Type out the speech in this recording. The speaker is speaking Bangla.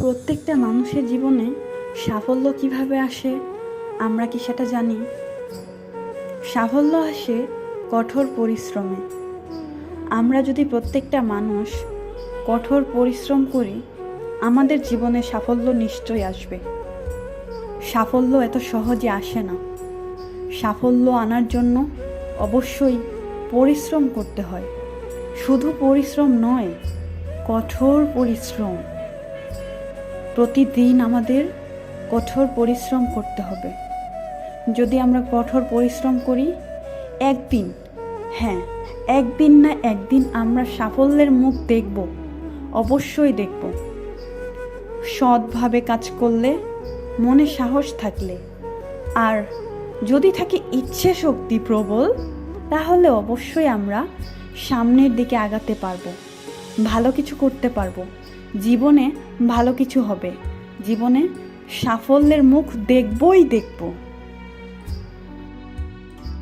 প্রত্যেকটা মানুষের জীবনে সাফল্য কীভাবে আসে, আমরা কি সেটা জানি? সাফল্য আসে কঠোর পরিশ্রমে। আমরা যদি প্রত্যেকটা মানুষ কঠোর পরিশ্রম করি, আমাদের জীবনে সাফল্য নিশ্চয়ই আসবে। সাফল্য এত সহজে আসে না। সাফল্য আনার জন্য অবশ্যই পরিশ্রম করতে হয়। শুধু পরিশ্রম নয়, কঠোর পরিশ্রম। প্রতিদিন আমাদের কঠোর পরিশ্রম করতে হবে। যদি আমরা কঠোর পরিশ্রম করি, একদিন হ্যাঁ একদিন না একদিন আমরা সাফল্যের মুখ দেখব, অবশ্যই দেখব। সৎভাবে কাজ করলে মনে সাহস থাকলে। আর যদি থাকে ইচ্ছে শক্তি প্রবল, তাহলে অবশ্যই আমরা সামনের দিকে আগাতে পারব। ভালো কিছু করতে পারব। জীবনে ভালো কিছু হবে। জীবনে সাফল্যের মুখ দেখবই দেখব।